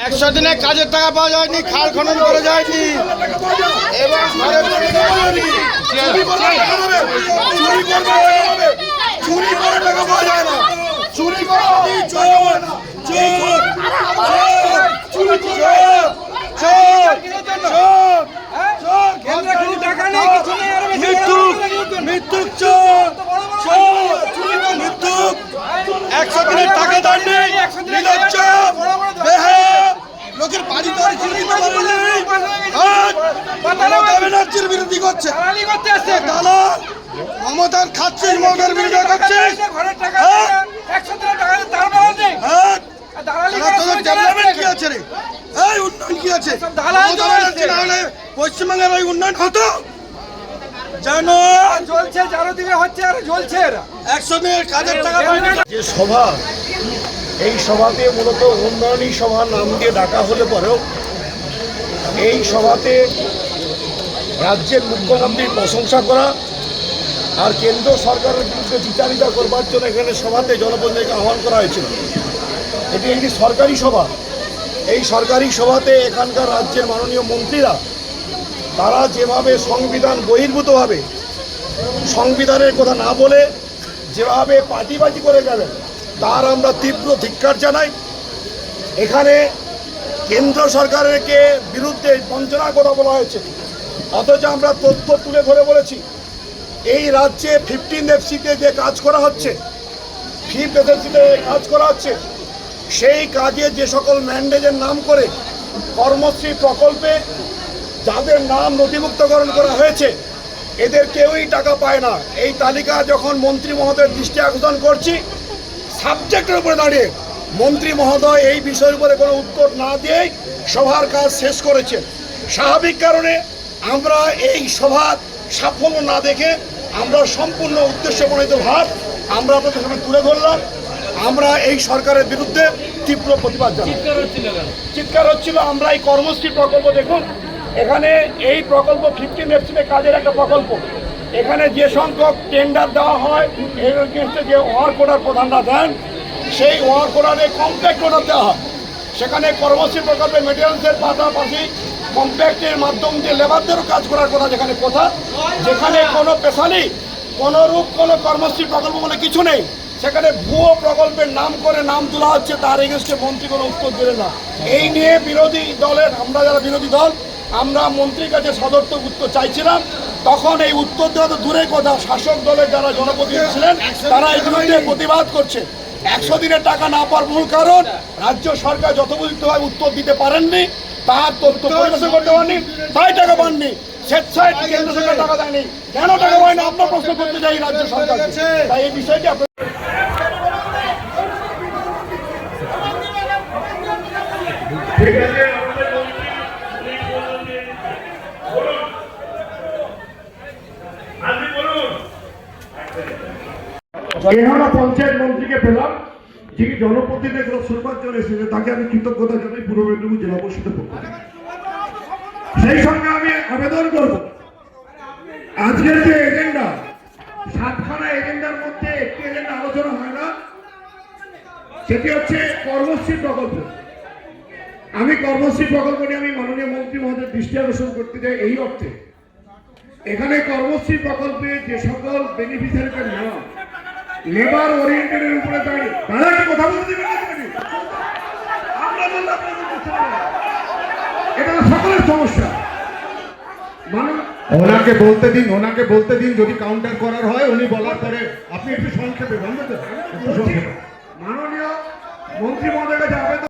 একশো দিনে কাজের টাকা পাওয়া যায়নি খাল খনন করা যায়নি এবং চুরি করে টাকা পাওয়া যায় না চুরি করে চোর চোর চোর চুরি চোর চোর চোর চোর কেন্দ্রে কোনো টাকা নেই, কিছু নেই, আরও বেশি মৃত্যু মৃত্যু চোর চোর চুরি করে মৃত্যু একশো দিনের টাকা দান নেই নির্লজ্জ বেহায়া লোকের বাড়ি দর চুরি করতে পারেনি আজ মমতা ব্যানার্জির বিরোধী করছে দালালি করতে আসছে দালাল মমতার খাচ্ছিস মমতার বিরোধিতা করছিস ঘরের টাকা হ্যাঁ? একশো দিনের টাকা দিয়ে তার ব্যবহার নেই হ্যাঁ আর দালালি তারা করে তোদের চলে যাচ্ছে ডেভেলপমেন্ট কি এখানে। আছে রে এই উন্নয়ন দালাল ব্যানার্জি যাচ্ছে। না পশ্চিমবঙ্গের এই উন্নয়ন হতো জানো জ্বলছে চারোদিকে হচ্ছে আর জ্বলছে একশো দিনের কাজের টাকা যে সভা এই সভাতে মূলত উন্নয়নী সভা নাম দিয়ে ডাকা হলে পরেও এই সভাতে রাজ্যের মুখ্যমন্ত্রীর প্রশংসা করা আর কেন্দ্র সরকারের বিরুদ্ধে বিচারিতা করবার জন্য এখানে সভাতে জনপ্রতিনিধিকে আহ্বান করা হয়েছিল। এটি একটি সরকারি সভা। এই সরকারি সভাতে এখানকার রাজ্যের মাননীয় মন্ত্রীরা তারা যেভাবে সংবিধান বহির্ভূতভাবে সংবিধানের কথা না বলে যেভাবে পার্টিবাজি করে গেলেন, তার আমরা তীব্র ধিক্কার জানাই। এখানে কেন্দ্র সরকারেরকে বিরুদ্ধে বঞ্চনার কথা বলা হয়েছে। অথচ আমরা তথ্য তুলে ধরে বলেছি, এই রাজ্যে ফিফটিন এফসিতে যে কাজ করা হচ্ছে ফিফ এফসিতে কাজ করা হচ্ছে, সেই কাজে যে সকল ম্যান্ডেজের নাম করে কর্মশ্রী প্রকল্পে যাদের নাম নথিভুক্তকরণ করা হয়েছে, এদের কেউই টাকা পায় না। এই তালিকা যখন মন্ত্রী মহোদয়ের দৃষ্টি আকর্ষণ করছি সাবজেক্টের উপরে দাঁড়িয়ে মন্ত্রী মহোদয় এই বিষয়ের উপরে কোনো উত্তর না দিয়েই সভার কাজ শেষ করেছেন। স্বাভাবিক কারণে আমরা এই সভার সাফল্য না দেখে আমরা সম্পূর্ণ উদ্দেশ্য প্রণীত ভাব আমরা আপনাদের সামনে তুলে ধরলাম। আমরা এই সরকারের বিরুদ্ধে তীব্র প্রতিবাদ চিৎকার হচ্ছিল আমরা এই কর্মশ্রী প্রকল্প দেখুন এখানে এই প্রকল্প ফিফটিন এফসিতে কাজের একটা প্রকল্প। এখানে যে সংখ্যক টেন্ডার দেওয়া হয় এর যে ওয়ার্ক অর্ডার প্রধানরা দেন সেই ওয়ার্ক অর্ডারে কম্প্যাক্ট দেওয়া হয়। সেখানে কর্মশ্রী প্রকল্পের মেটেরিয়ালসের পাশাপাশি কম্প্যাক্টের মাধ্যম দিয়ে লেবারদেরও কাজ করার কথা যেখানে কথা যেখানে কোনো পেশালি কোনো রূপ কোনো কর্মশ্রী প্রকল্প বলে কিছু নেই। সেখানে ভুয়ো প্রকল্পের নাম করে নাম তোলা হচ্ছে, তার এগেনস্টে মন্ত্রী কোনো উত্তর দিলেন না। এই নিয়ে বিরোধী দলের, আমরা যারা বিরোধী দল, আমরা মন্ত্রীর কাছে সদর্থক উত্তর চাইছিলাম। তখন এই উত্তর দেওয়া তো দূরের কথা, শাসক দলের যারা জনপ্রতিনিধি ছিলেন, তারা এই বিরুদ্ধে প্রতিবাদ করছে। একশো দিনের টাকা না পাওয়ার মূল কারণ রাজ্য সরকার যথোপযুক্তভাবে উত্তর দিতে পারেননি তার তথ্য পরিবেশন করতে পারেনি তাই টাকা পাননি স্বেচ্ছায় কেন্দ্র সরকার টাকা দেয়নি। কেন টাকা পায়নি আপনার প্রশ্ন করতে চাই রাজ্য সরকার তাই এই বিষয়টি আপনার এখানে পঞ্চায়েত মন্ত্রীকে পেলাম যিনি জনপ্রতিনিধি কোনো শুনবার জন্য এসেছে তাকে আমি কৃতজ্ঞতা জানাই পূর্ব মেদিনীপুর জেলা পরিষদের পক্ষ সেই সঙ্গে আমি আবেদন করব। আজকের যে এজেন্ডা সাতখানা এজেন্ডার মধ্যে একটি এজেন্ডা আলোচনা হয় না সেটি হচ্ছে কর্মশ্রী প্রকল্প। আমি কর্মশ্রী প্রকল্প নিয়ে আমি মাননীয় মন্ত্রী মহোদয়ের দৃষ্টি আকর্ষণ করতে চাই এই অর্থে। এখানে কর্মশ্রী প্রকল্পে যে সকল বেনিফিশিয়ারিদের নাম লেবার ওরিয়েন্টেডের উপরে দাঁড়িয়ে। তারা কি কথা বলতে দিবেন আমরা বললে আপনাদের বুঝতে এটা তো সকলের সমস্যা। মানে ওনাকে বলতে দিন ওনাকে বলতে দিন যদি কাউন্টার করার হয় উনি বলার পরে আপনি একটু সংক্ষেপে বলবেন তো? একটু সংক্ষেপে। মাননীয় মন্ত্রী মহোদয়ের কাছে আবেদন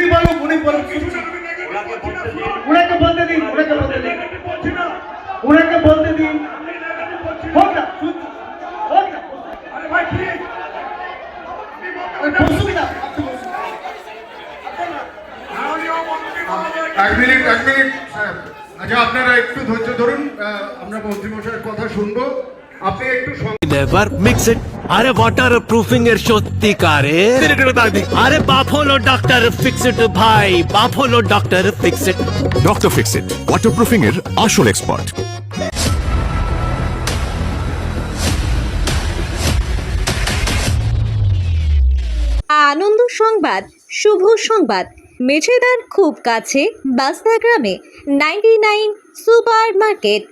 উনি বলো উনি বলো উনাকে বলতে দিন উনাকে বলতে দিন। উনাকে বলতে দিন। আচ্ছা, আপনারা একটু ধৈর্য ধরুন আমরা মন্ত্রী মশাইয়ের কথা শুনব। আপনি একটু নেভার মিক্স আরে ওয়াটার প্রুফিং এর সত্যিকারে। আরে বাফলো ডক্টর ফিক্স ইট ভাই। Buffalo Doctor Fix It Doctor Fix It waterproofing এর আসল এক্সপার্ট আনন্দ সংবাদ শুভ সংবাদ। মেছেদার খুব কাছে বাস্তা গ্রামে নাইনটি নাইন সুপার মার্কেট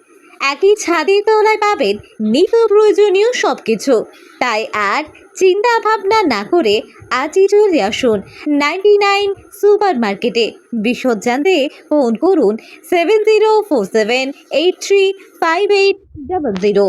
একই ছাদের তলায় পাবেন নিত্য প্রয়োজনীয় সব কিছু তাই আর চিন্তা ভাবনা না করে আজই চলে আসুন নাইনটি নাইন সুপার মার্কেটে বিশদ জানতে ফোন করুন seven zero four seven eight three five eight double zero.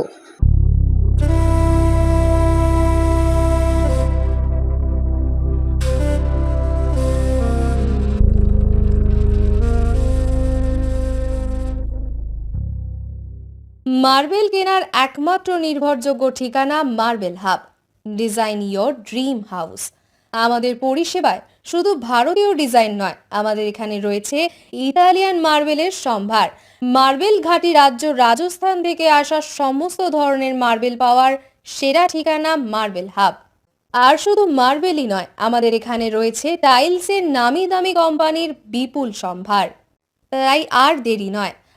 Marble কেনার একমাত্র নির্ভরযোগ্য ঠিকানা Marble Hub, design your dream house. আমাদের পরিষেবায় শুধু ভারতীয় ডিজাইন নয়, আমাদের এখানে রয়েছে ইতালিয়ান মার্বেলের সম্ভার। মার্বেল ঘাটি রাজ্য রাজস্থান থেকে আসা সমস্ত ধরনের মার্বেল পাওয়ার সেরা ঠিকানা মার্বেল হাব। আর শুধু মার্বেলই নয়, আমাদের এখানে রয়েছে টাইলসের নামি দামি কোম্পানির বিপুল সম্ভার। তাই আর দেরি নয়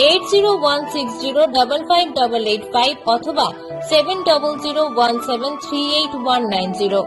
eight zero one six zero double five double eight five অথবা seven double zero one seven three eight one nine zero